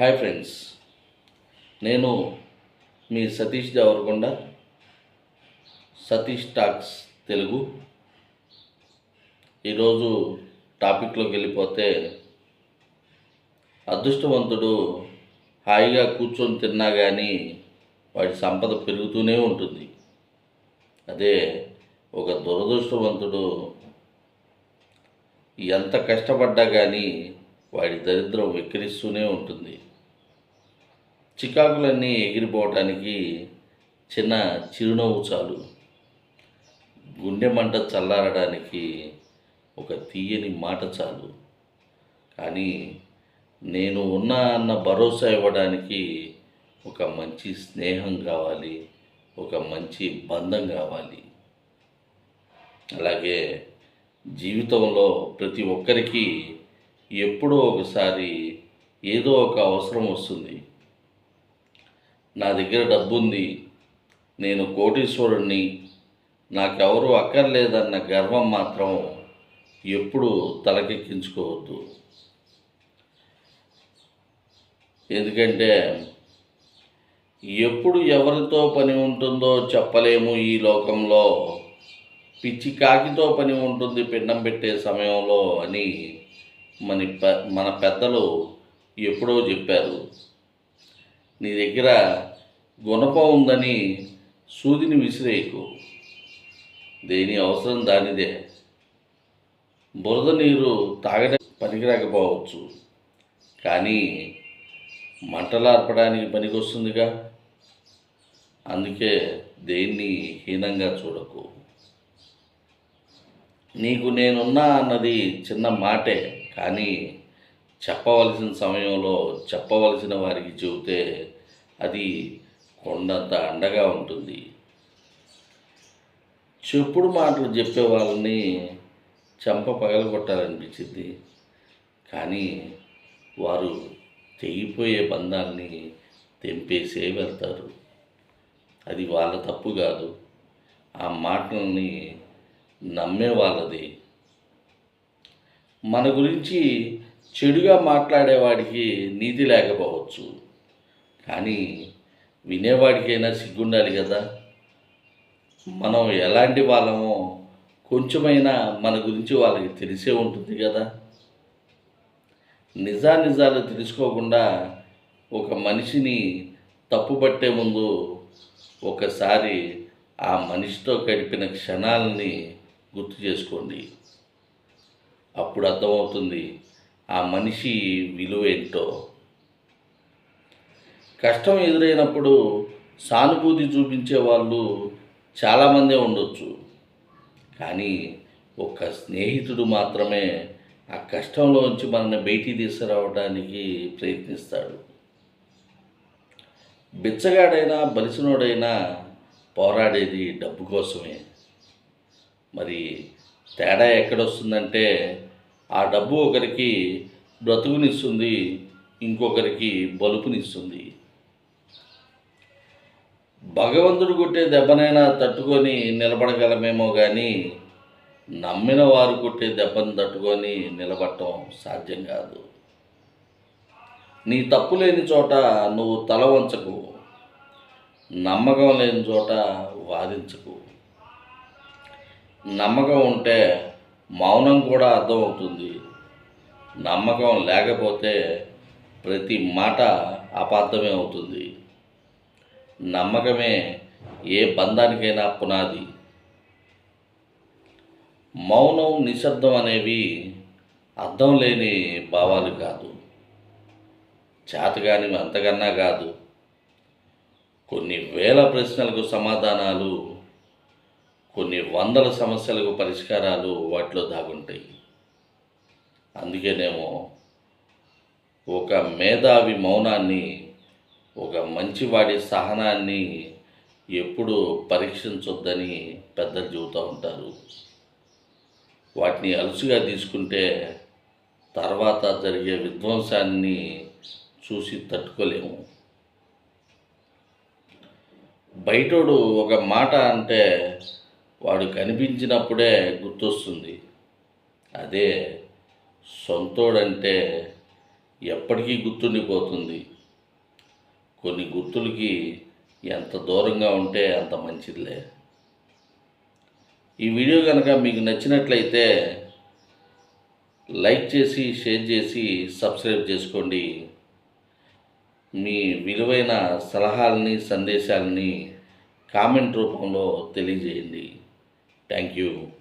Hi friends. నేను మీ Satish Devarakonda Satish talks Telugu. ఈరోజు టాపిక్లోకి వెళ్ళిపోతే అదృష్టవంతుడు హాయిగా కూర్చొని తిన్నా కానీ వాడి సంపద పెరుగుతూనే ఉంటుంది. అదే ఒక దురదృష్టవంతుడు ఎంత కష్టపడ్డా కానీ వాడి దరిద్రం వెక్కిరిస్తూనే ఉంటుంది. చికాకులన్నీ ఎగిరిపోవటానికి చిన్న చిరునవ్వు చాలు. గుండె మంట చల్లారడానికి ఒక తీయని మాట చాలు. కానీ నేను ఉన్నా అన్న భరోసా ఇవ్వడానికి ఒక మంచి స్నేహం కావాలి ఒక మంచి బంధం కావాలి. అలాగే జీవితంలో ప్రతి ఒక్కరికి ఎప్పుడో ఒకసారి ఏదో ఒక అవసరం వస్తుంది. నా దగ్గర డబ్బు ఉంది నేను కోటీశ్వరుణ్ణి. నాకెవరూ అక్కర్లేదన్న గర్వం మాత్రం ఎప్పుడు తలకెక్కించుకోవద్దు. ఎందుకంటే ఎప్పుడు ఎవరితో పని ఉంటుందో చెప్పలేము ఈ లోకంలో. పిచ్చి కాకితో పని ఉంటుంది పిండం పెట్టే సమయంలో అని మన పె మన పెద్దలు ఎప్పుడో చెప్పారు నీ దగ్గర గుణపం ఉందని సూదిని విసిరేయకు. దేని అవసరం దానిదే. బురద నీరు తాగడం పనికిరాకపోవచ్చు కానీ మంటలార్పడానికి పనికొస్తుందిగా. అందుకే దేన్ని హీనంగా చూడకు. నీకు నేనున్నా అన్నది చిన్న మాటే. కానీ చెప్పవలసిన సమయంలో చెప్పవలసిన వారికి చెబితే అది కొండంత అండగా ఉంటుంది. చెప్పుడు మాటలు చెప్పే వాళ్ళని చెంప పగలగొట్టాలనిపించింది కానీ వారు తెగిపోయే బంధాన్ని తెంపేసే వెళ్తారు. అది వాళ్ళ తప్పు కాదు. ఆ మాటల్ని నమ్మే వాళ్ళది మన గురించి చెడుగా మాట్లాడేవాడికి నీతి లేకపోవచ్చు. కానీ వినేవాడికైనా సిగ్గుండాలి కదా. మనం ఎలాంటి వాళ్ళమో కొంచెమైనా మన గురించి వాళ్ళకి తెలిసే ఉంటుంది కదా. నిజానిజాలు తెలుసుకోకుండా ఒక మనిషిని తప్పుపట్టే ముందు ఒకసారి ఆ మనిషితో గడిపిన క్షణాలని గుర్తు చేసుకోండి. అప్పుడు అర్థమవుతుంది ఆ మనిషి విలువ ఏంటో. కష్టం ఎదురైనప్పుడు సానుభూతి చూపించే వాళ్ళు చాలామందే ఉండొచ్చు. కానీ ఒక స్నేహితుడు మాత్రమే ఆ కష్టంలోంచి మనల్ని బయటికి తీసుకురావడానికి ప్రయత్నిస్తాడు. బిచ్చగాడైనా బలిసినోడైనా పోరాడేది డబ్బు కోసమే. మరి తేడా ఎక్కడొస్తుందంటే ఆ డబ్బు ఒకరికి బ్రతుకునిస్తుంది ఇంకొకరికి బలుపునిస్తుంది. భగవంతుడు కొట్టే దెబ్బనైనా తట్టుకొని నిలబడగలమేమో కానీ నమ్మిన వారు కొట్టే దెబ్బను తట్టుకొని నిలబడటం సాధ్యం కాదు. నీ తప్పు లేని చోట నువ్వు తల వంచకు. నమ్మకం లేని చోట వాదించకు. నమ్మకం ఉంటే మౌనం కూడా అర్థమవుతుంది. నమ్మకం లేకపోతే ప్రతి మాట అపార్థమే అవుతుంది. నమ్మకమే ఏ బంధానికైనా పునాది. మౌనం నిశ్శబ్దం అనేవి అర్థం లేని భావాలు కాదు. చేతగాని అంతకన్నా కాదు. కొన్ని వేల ప్రశ్నలకు సమాధానాలు కొన్ని వందల సమస్యలకు పరిష్కారాలు వాటిలో దాగుంటాయి. అందుకేనేమో ఒక మేధావి మౌనాన్ని ఒక మంచివాడి సహనాన్ని ఎప్పుడు పరీక్షించొద్దని పెద్దలు చెబుతూ ఉంటారు. వాటిని అలుసుగా తీసుకుంటే తర్వాత జరిగే విధ్వంసాన్ని చూసి తట్టుకోలేము. బయటోడు ఒక మాట అంటే వాడు కనిపించినప్పుడే గుర్తొస్తుంది. అదే సొంతోడంటే ఎప్పటికీ గుర్తుండిపోతుంది. కొన్ని గుర్తులకి ఎంత దూరంగా ఉంటే అంత మంచిదిలే. ఈ వీడియో కనుక మీకు నచ్చినట్లయితే లైక్ చేసి షేర్ చేసి సబ్స్క్రైబ్ చేసుకోండి. మీ విలువైన సలహాలని సందేశాలని కామెంట్ రూపంలో తెలియజేయండి. Thank you.